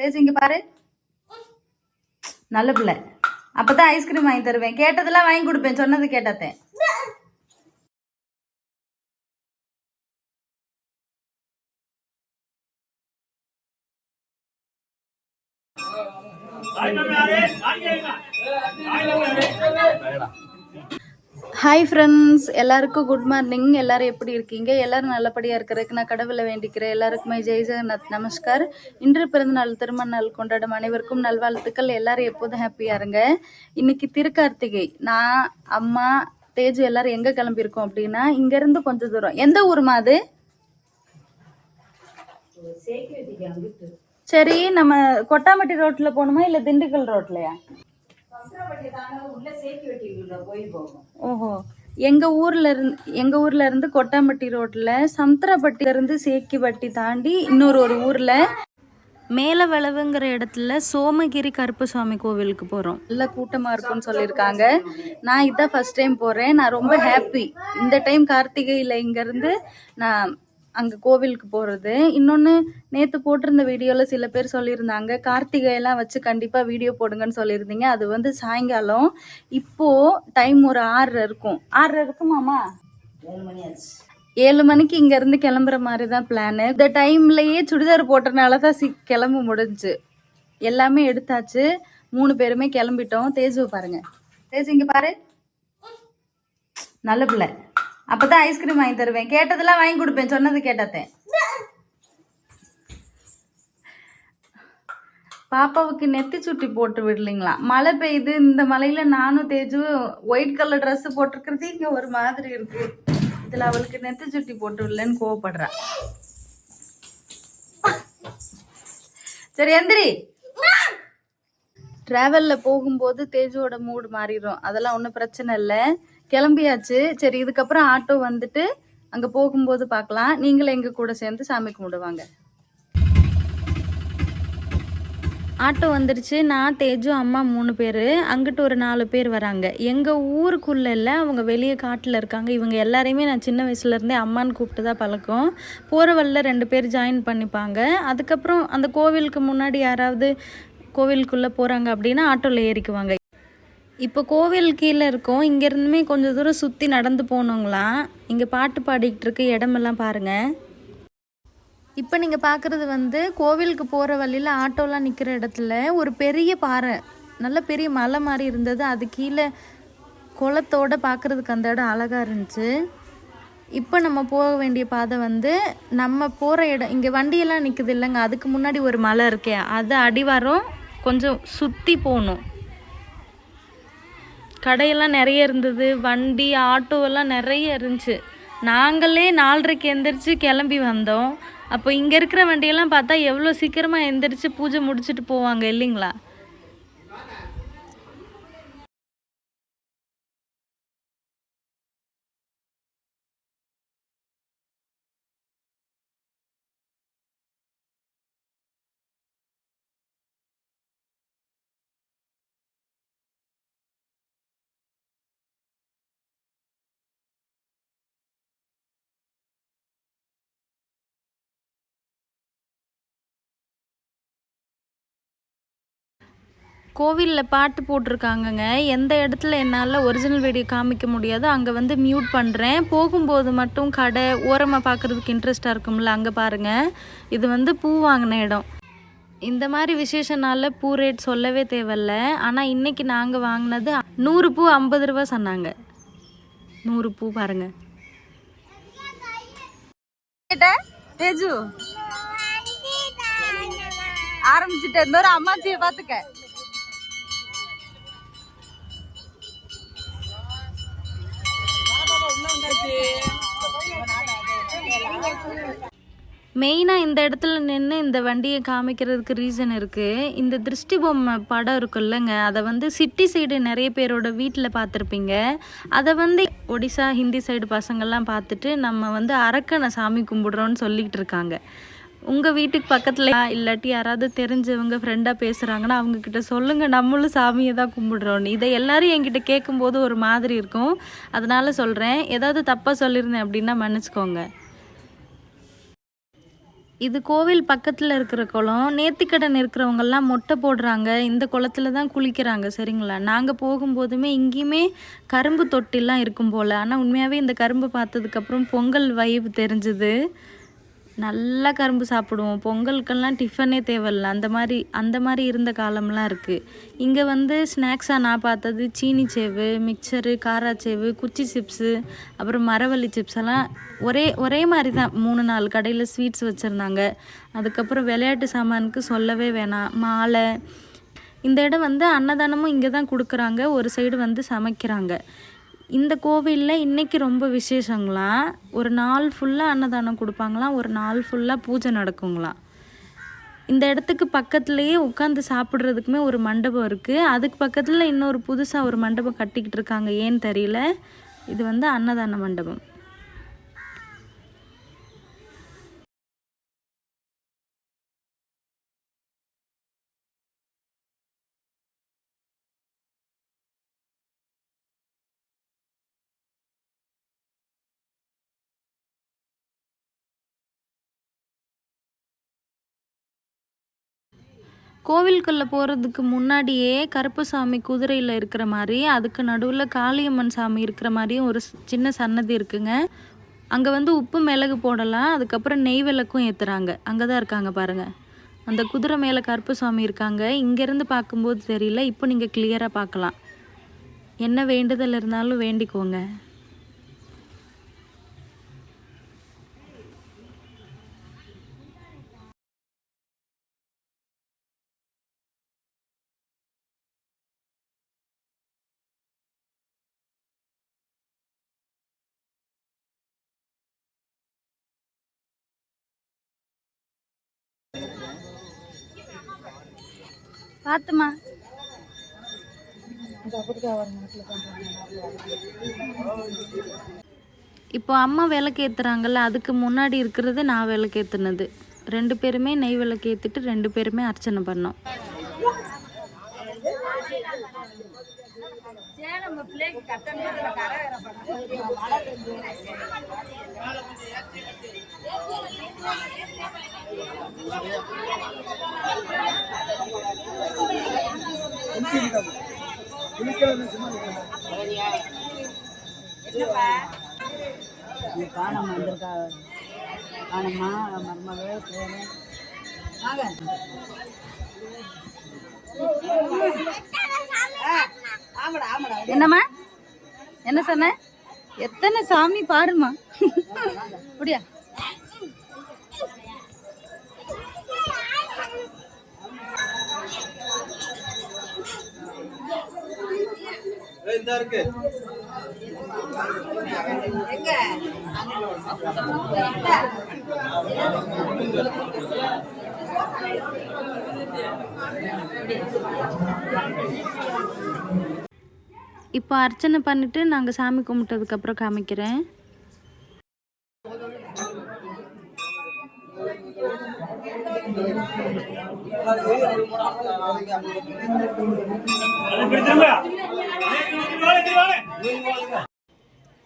தேஜு இங்க பாரு. நல்ல பிள்ளை. அப்பதான் ஐஸ்கிரீம் வாங்கி தருவேன். கேட்டதெல்லாம் வாங்கி கொடுப்பேன். சொன்னது கேட்டாத்தேன். ஹாய் ஃப்ரெண்ட்ஸ் எல்லாருக்கும் குட் மார்னிங் எல்லாரும் எப்படி இருக்கீங்க? எல்லாரும் நல்லபடியாக இருக்கிறதுக்கு நான் கடவுளை வேண்டிக்கிறேன். எல்லாருக்குமே ஜெய் ஜெகநாத். நமஸ்கார். இன்று பிறந்தநாள் திருமண நாள் கொண்டாடும் அனைவருக்கும் நல்வாழ்த்துக்கள். எல்லாரும் எப்போதும் ஹாப்பியாக இருங்க. இன்னைக்கு திருக்கார்த்திகை. நான் அம்மா தேஜு எல்லாரும் எங்கே கிளம்பியிருக்கோம் அப்படின்னா இங்கேருந்து கொஞ்சம் தூரம். எந்த ஊருமா அது? சரி நம்ம கொட்டாம்பட்டி ரோட்ல போகணுமா இல்லை திண்டுக்கல் ரோட்லயா? ஓஹோ. எங்க ஊர்ல இருந்து எங்க ஊர்ல இருந்து கொட்டாம்பட்டி ரோட்ல சமுத்திரப்பட்டில இருந்து சேக்கிப்பட்டி தாண்டி இன்னொரு ஒரு ஊர்ல மேலவளவுங்கிற இடத்துல சோமகிரி கருப்பசாமி கோவிலுக்கு போகிறோம் நல்ல கூட்டமாக இருக்கும்னு சொல்லியிருக்காங்க. நான் இதான் ஃபர்ஸ்ட் டைம் போகிறேன் நான் ரொம்ப ஹாப்பி இந்த டைம் கார்த்திகையில் இங்கேருந்து நான் அங்கே கோவிலுக்கு போகிறது இன்னொன்று நேற்று போட்டிருந்த வீடியோவில் சில பேர் சொல்லியிருந்தாங்க கார்த்திகையெல்லாம் வச்சு கண்டிப்பாக வீடியோ போடுங்கன்னு சொல்லியிருந்தீங்க. அது வந்து சாயங்காலம். இப்போது டைம் ஒரு ஆறரை இருக்கும். ஆறரை இருக்குமாமா ஏழு மணிக்கு இங்க இருந்து கிளம்புற மாதிரி தான் பிளானு இந்த டைம்லயே சுடிதார் போட்டனால தான் சி கிளம்ப முடிஞ்சு. எல்லாமே எடுத்தாச்சு. மூணு பேருமே கிளம்பிட்டோம். தேஜு பாருங்க. தேஜு இங்க பாரு. நல்ல பிள்ளை. அப்பதான் ஐஸ்கிரீம் வாங்கி தருவேன். கேட்டதெல்லாம் வாங்கி கொடுப்பேன். சொன்னது கேட்டத்தேன் பாப்பாவுக்கு நெத்தி சுட்டி போட்டு விடலைங்களா? மழை பெய்யுது. இந்த மலையில நானும் தேஜு ஒயிட் கலர் ட்ரெஸ் போட்டிருக்கிறது இங்க ஒரு மாதிரி இருக்கு. இதுல அவளுக்கு நெத்தி சுட்டி போட்டு விடலன்னு கோவப்படுறா. சரி எந்திரி. டிராவல்ல போகும்போது தேஜோட மூடு மாறிடும் அதெல்லாம் ஒன்றும் பிரச்சனை இல்லை. கிளம்பியாச்சு. சரி இதுக்கப்புறம் ஆட்டோ வந்துட்டு அங்க போகும்போது பார்க்கலாம். நீங்களும் எங்க கூட சேர்ந்து சாமி கும்பிடுவாங்க. ஆட்டோ வந்துருச்சு. நான் தேஜு அம்மா மூணு பேர். அங்கிட்டு ஒரு நாலு பேர் வராங்க. எங்கள் ஊருக்குள்ளே இல்லை அவங்க வெளியே காட்டில் இருக்காங்க. இவங்க எல்லாரையுமே நான் சின்ன வயசுலேருந்தே அம்மான்னு கூப்பிட்டு தான் பழக்கம். போகிற வழியில் ரெண்டு பேர் ஜாயின் பண்ணிப்பாங்க. அதுக்கப்புறம் அந்த கோவிலுக்கு முன்னாடி யாராவது கோவிலுக்குள்ளே போகிறாங்க அப்படின்னா ஆட்டோவில் ஏறிக்குவாங்க. இப்போ கோவில் கீழே இருக்கோம். இங்கேருந்துமே கொஞ்சம் தூரம் சுற்றி நடந்து போனோங்களாம். இங்கே பாட்டு பாடிக்கிட்டு இருக்க இடமெல்லாம் பாருங்கள் இப்போ நீங்கள் பார்க்குறது வந்து கோவிலுக்கு போகிற வழியில் ஆட்டோலாம் நிற்கிற இடத்துல ஒரு பெரிய பாறை நல்ல பெரிய மலை மாதிரி இருந்தது. அது கீழே குளத்தோடு பார்க்குறதுக்கு அந்த இடம் அழகாக இருந்துச்சு. இப்போ நம்ம போக வேண்டிய பாதை வந்து நம்ம போகிற இடம் இங்கே வண்டியெல்லாம் நிற்குது இல்லைங்க. அதுக்கு முன்னாடி ஒரு மலை இருக்கே அது அடிவாரம் கொஞ்சம் சுற்றி போகணும். கடையெல்லாம் நிறைய இருந்தது வண்டி ஆட்டோ எல்லாம் நிறைய இருந்துச்சு. நாங்களே நாலரைக்கு எந்திரிச்சு கிளம்பி வந்தோம். அப்போ இங்கே இருக்கிற வண்டியெல்லாம் பார்த்தா எவ்வளோ சீக்கிரமாக எந்திரிச்சு பூஜை முடிச்சுட்டு போவாங்க இல்லைங்களா? கோவிலில் பாட்டு போட்டிருக்காங்கங்க. எந்த இடத்துல என்னால் ஒரிஜினல் வீடியோ காமிக்க முடியாது அங்கே வந்து மியூட் பண்ணுறேன் போகும்போது மட்டும் கடை ஓரமாக பார்க்குறதுக்கு இன்ட்ரெஸ்ட்டாக இருக்கும்ல அங்கே பாருங்கள் இது வந்து பூ வாங்கின இடம். இந்த மாதிரி விசேஷ நாளில் பூ ரேட் சொல்லவே தேவையில்ல. ஆனால் இன்னைக்கு நாங்கள் வாங்கினது நூறு பூ ஐம்பது ரூபா சொன்னாங்க. நூறு பூ பாருங்க. தேஜு. ஆரம்பிச்சுட்டேன். அம்மாச்சியை பார்த்துக்க. மெயினாக இந்த இடத்துல நின்று இந்த வண்டியை காமிக்கிறதுக்கு ரீசன் இருக்குது இந்த திருஷ்டி பொம்மை படம் இருக்குல்லங்க அதை வந்து சிட்டி சைடு நிறைய பேரோட வீட்டில் பார்த்துருப்பீங்க. அதை வந்து ஒடிசா ஹிந்தி சைடு பசங்கள்லாம் பார்த்துட்டு நம்ம வந்து அரக்கனை சாமி கும்பிடுறோன்னு சொல்லிகிட்டு இருக்காங்க. உங்கள் வீட்டுக்கு பக்கத்தில் இல்லாட்டி யாராவது தெரிஞ்சவங்க ஃப்ரெண்டாக பேசுகிறாங்கன்னா அவங்கக்கிட்ட சொல்லுங்கள் நம்மளும் சாமியை தான் கும்பிடுறோன்னு இதை எல்லாரும் என்கிட்ட கேட்கும்போது ஒரு மாதிரி இருக்கும். அதனால சொல்கிறேன் ஏதாவது தப்பாக சொல்லியிருந்தேன் அப்படின்னா மன்னிச்சுக்கோங்க. இது கோவில் பக்கத்தில் இருக்கிற குளம். நேர்த்திக்கடன் இருக்கிறவங்கெல்லாம் மொட்டை போடுறாங்க. இந்த குளத்துல தான் குளிக்கிறாங்க சரிங்களா? நாங்கள் போகும்போதுமே இங்கேயுமே கரும்பு தொட்டிலாம் இருக்கும் போல். ஆனால் உண்மையாகவே இந்த கரும்பு பார்த்ததுக்கப்புறம் பொங்கல் வைப் தெரிஞ்சுது. நல்லா கரும்பு சாப்பிடுவோம். பொங்கலுக்கெல்லாம் டிஃபனே தேவையில்ல. அந்த மாதிரி அந்த மாதிரி இருந்த காலம்லாம் இருக்குது இங்கே வந்து ஸ்நாக்ஸாக நான் பார்த்தது சீனி சேவு மிக்சரு காராச்சேவு குச்சி சிப்ஸு அப்புறம் மரவள்ளி சிப்ஸ் எல்லாம் ஒரே ஒரே மாதிரி தான். மூணு நாலு கடையில் ஸ்வீட்ஸ் வச்சுருந்தாங்க. அதுக்கப்புறம் விளையாட்டு சாமானுக்கு சொல்லவே வேணாம். மாலை. இந்த இடம் வந்து அன்னதானமும் இங்கே தான் கொடுக்குறாங்க. ஒரு சைடு வந்து சமைக்கிறாங்க. இந்த கோவிலில் இன்னைக்கு ரொம்ப விசேஷங்களாம் ஒரு நாள் ஃபுல்லாக அன்னதானம் கொடுப்பாங்களாம் ஒரு நாள் ஃபுல்லாக பூஜை நடக்குங்களாம் இந்த இடத்துக்கு பக்கத்துலேயே உட்காந்து சாப்பிட்றதுக்குமே ஒரு மண்டபம் இருக்குது அதுக்கு பக்கத்தில் இன்னொரு புதுசாக ஒரு மண்டபம் கட்டிக்கிட்டு இருக்காங்க. ஏன்னு தெரியல. இது வந்து அன்னதான மண்டபம். கோவிலுக்குள்ளே போகிறதுக்கு முன்னாடியே கருப்பசாமி குதிரையில் இருக்கிற மாதிரி அதுக்கு நடுவில் காளியம்மன் சாமி இருக்கிற மாதிரியும் ஒரு ஸ்- சின்ன சன்னதி இருக்குங்க. அங்கே வந்து உப்பு மிளகு போடலாம் அதுக்கப்புறம் நெய் விளக்கும் ஏற்றுறாங்க அங்கே தான் இருக்காங்க பாருங்கள் அந்த குதிரை மேலே கருப்பசாமி இருக்காங்க. இங்கேருந்து பார்க்கும்போது தெரியல இப்போ நீங்கள் கிளியராக பார்க்கலாம். என்ன வேண்டுதல் இருந்தாலும் வேண்டிக்கோங்க. பார்த்துமா இப்போ அம்மா விளக்கு ஏற்றுறாங்கல்ல அதுக்கு முன்னாடி இருக்கிறது நான் விளக்கு ஏற்றுனது ரெண்டு பேருமே நெய் விளக்கு ஏற்றிட்டு ரெண்டு பேருமே அர்ச்சனை பண்ணோம். நீ காணாம வந்திருக்கா காணம்மா மருமகளே பேரு வாங்க என்னம்மா? என்ன சொன்ன? எத்தனை சாமி பாருமா அப்படியா? இப்போ அர்ச்சனை பண்ணிட்டு நாங்கள் சாமி கும்பிட்டதுக்கப்புறம் காமிக்கிறேன்.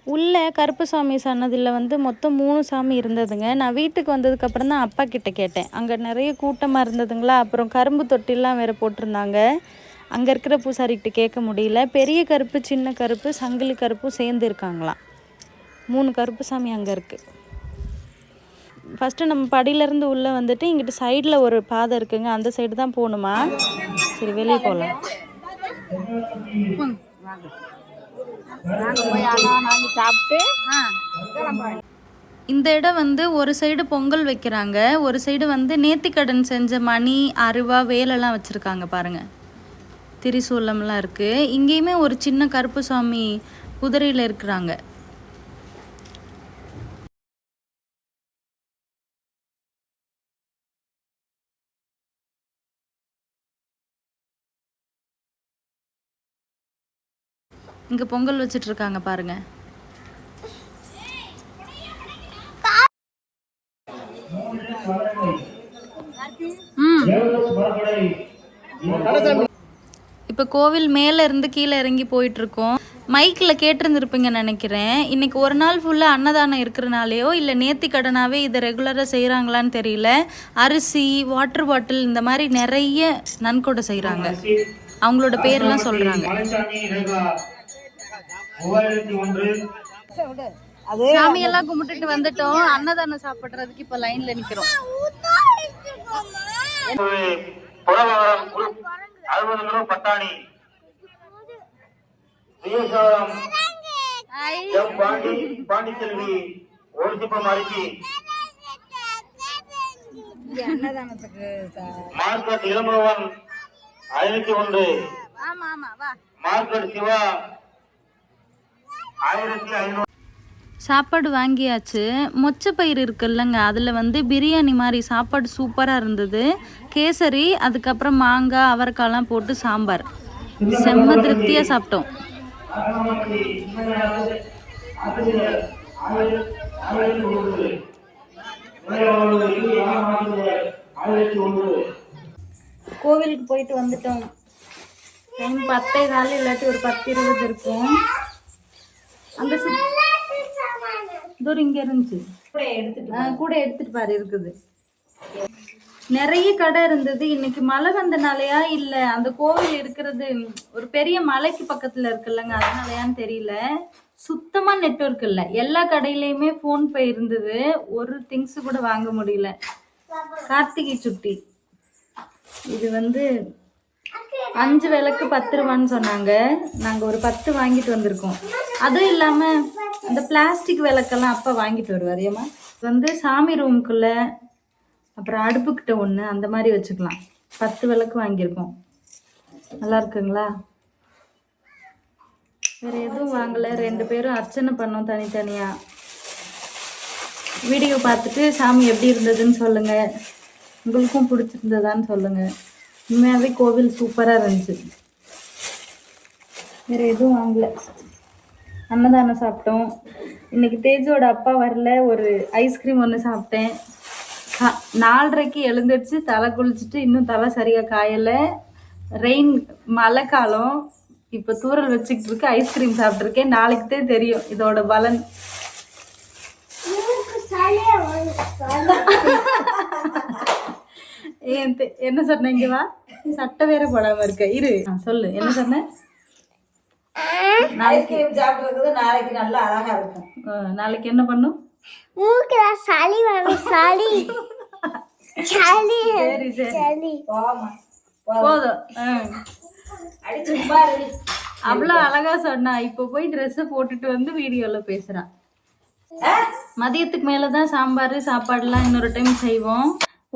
உள்ள கருப்புசாமி சன்னதியில் வந்து மொத்தம் மூணு சாமி இருந்ததுங்க. நான் வீட்டுக்கு வந்ததுக்கப்புறம் தான் அப்பா கிட்டே கேட்டேன். அங்கே நிறைய கூட்டமாக இருந்ததுங்களா? அப்புறம் கரும்பு தொட்டிலாம் வேறு போட்டிருந்தாங்க. அங்கே இருக்கிற பூசாரிக்கிட்ட கேட்க முடியல. பெரிய கருப்பு சின்ன கருப்பு சங்கிலி கருப்பும் சேர்ந்து இருக்காங்களாம். மூணு கருப்பு சாமி அங்கே இருக்குது ஃபஸ்ட்டு நம்ம படியிலேருந்து உள்ளே வந்துட்டு இங்கிட்டு சைடில் ஒரு பாதை இருக்குங்க. அந்த சைடு தான் போகணுமா? சரி வெளியே போகலாம் சாப்பிட்டு இந்த இடம் வந்து ஒரு சைடு பொங்கல் வைக்கிறாங்க. ஒரு சைடு வந்து நேர்த்திக்கடன் செஞ்ச மணி அருவா வேலெல்லாம் வச்சுருக்காங்க பாருங்கள் திரிசூலம்லாம் இருக்குது இங்கேயுமே ஒரு சின்ன கருப்பு சுவாமி குதிரையில் இருக்கிறாங்க. இங்கே பொங்கல் வச்சிட்டு இருக்காங்க பாருங்க. ம். இப்போ கோவில் மேலே இருந்து கீழே இறங்கி போயிட்டு இருக்கோம் மைக்கில் கேட்டிருந்துருப்பீங்கன்னு நினைக்கிறேன். இன்னைக்கு ஒரு நாள் ஃபுல்லாக அன்னதானம் இருக்கிறனாலேயோ இல்லை நேர்த்தி கடனாவே இதை ரெகுலராக செய்கிறாங்களான்னு தெரியல. அரிசி வாட்டர் பாட்டில் இந்த மாதிரி நிறைய நன்கொடை செய்கிறாங்க அவங்களோட பேர்லாம் சொல்கிறாங்க மூவாயிரத்தி ஒன்று. அது சாமியெல்லாம் கும்பிட்டுட்டு வந்துட்டோம். அன்னதானம் சாப்பிட்றதுக்கு இப்போ லைனில் குரூப் அறுபது கிலோ பட்டாணி. பாண்டி பாண்டிச்செல்வி ஒரு சிப்பம் அரிசி. மார்க்கெட் இளம்பவன் ஐநூத்தி ஒன்று. மார்க்கெட் சிவா ஆயிரத்தி ஐநூறு சாப்பாடு வாங்கியாச்சு. மொச்சப்பயிறு இருக்குல்லங்க. அதில் வந்து பிரியாணி மாதிரி சாப்பாடு சூப்பராக இருந்தது. கேசரி அதுக்கப்புறம் மாங்காய் அவரைக்காய்லாம் போட்டு சாம்பார். செம்ம திருப்தியாக சாப்பிட்டோம். கோவிலுக்கு போயிட்டு வந்துட்டோம். டைம் பத்தே காலம் இல்லாட்டி ஒரு பத்து இருபது இருக்கும். அங்கே தூரம் இங்கே இருந்துச்சு. கூட எடுத்துட்டு பாரு இருக்குது. நிறைய கடை இருந்தது. இன்னைக்கு மழை வந்தனாலயா இல்ல அந்த கோவில் இருக்கிறது ஒரு பெரிய மலைக்கு பக்கத்துல இருக்குல்லங்க அதனாலயான்னு தெரியல. சுத்தமா நெட்வொர்க் இல்ல. எல்லா கடையிலயுமே போன் பே இருந்தது. ஒரு திங்ஸ் கூட வாங்க முடியல. கார்த்திகை சுட்டி. இது வந்து அஞ்சு விளக்கு பத்து ரூபான்னு சொன்னாங்க. நாங்க ஒரு பத்து வாங்கிட்டு வந்திருக்கோம். அதுவும் இல்லாம அந்த பிளாஸ்டிக் விளக்கெல்லாம் அப்பா வாங்கிட்டு வருவார். ஏமா வந்து சாமி ரூமுக்குள்ள அப்புறம் அடுப்புக்கிட்ட ஒன்று அந்த மாதிரி வச்சுக்கலாம். பத்து விளக்கு வாங்கியிருக்கோம். நல்லா இருக்குங்களா? வேற எதுவும் வாங்கல. ரெண்டு பேரும் அர்ச்சனை பண்ணோம் தனித்தனியா. வீடியோ பார்த்துட்டு சாமி எப்படி இருந்ததுன்னு சொல்லுங்க. உங்களுக்கும் பிடிச்சிருந்ததான்னு சொல்லுங்க. உண்மையாகவே கோவில் சூப்பராக இருந்துச்சு. வேற எதுவும் வாங்கலை. அன்னதானம் சாப்பிட்டோம். இன்னைக்கு தேஜோட அப்பா வரல. ஒரு ஐஸ்கிரீம் ஒன்று சாப்பிட்டேன். நாலரைக்கு எழுந்திரிச்சு தலை குளிச்சுட்டு இன்னும் தலை சரியா காயலை. ரெயின் மழை காலம். இப்போ தூரல் வச்சுக்கிட்டு இருக்கு. ஐஸ்கிரீம் சாப்பிட்ருக்கேன் நாளைக்கு தான் தெரியும் இதோட பலன். என்ன சொன்ன இங்க வா? சட்டை வேற போடாம இருக்க. இரு. சொல்லு. என்ன சொன்ன? ஐஸ்கிரீம் சாப்பிட்றது நாளைக்கு நல்லா அழகா இருக்கும். நாளைக்கு என்ன பண்ணும்? சளி வரும் சளி. சளி சரி சரி. சளி. போமா போதும். ஆ. அடிச்சு பாரு அவ்வளோ அழகா சொன்னா. இப்போ போய் ட்ரெஸ்ஸை போட்டுட்டு வந்து வீடியோல பேசுறான் மதியத்துக்கு மேல தான் சாம்பார் சாப்பாடுலாம் இன்னொரு டைம் செய்வோம்.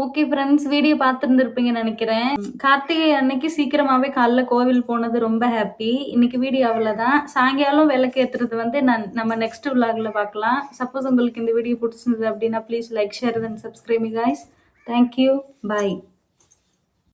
ஓகே ஃப்ரெண்ட்ஸ் வீடியோ பார்த்துருந்துருப்பீங்கன்னு நினைக்கிறேன். கார்த்திகை அன்னைக்கு சீக்கிரமாவே காலைல கோவில் போனது ரொம்ப ஹாப்பி இன்னைக்கு வீடியோ அவ்வளோதான் சாயங்காலம் விளக்கு ஏத்துறது வந்து நான் நம்ம நெக்ஸ்ட் விலாகில் பார்க்கலாம். சப்போஸ் உங்களுக்கு இந்த வீடியோ பிடிச்சிருந்தது அப்படின்னா please like share and subscribe guys thank you bye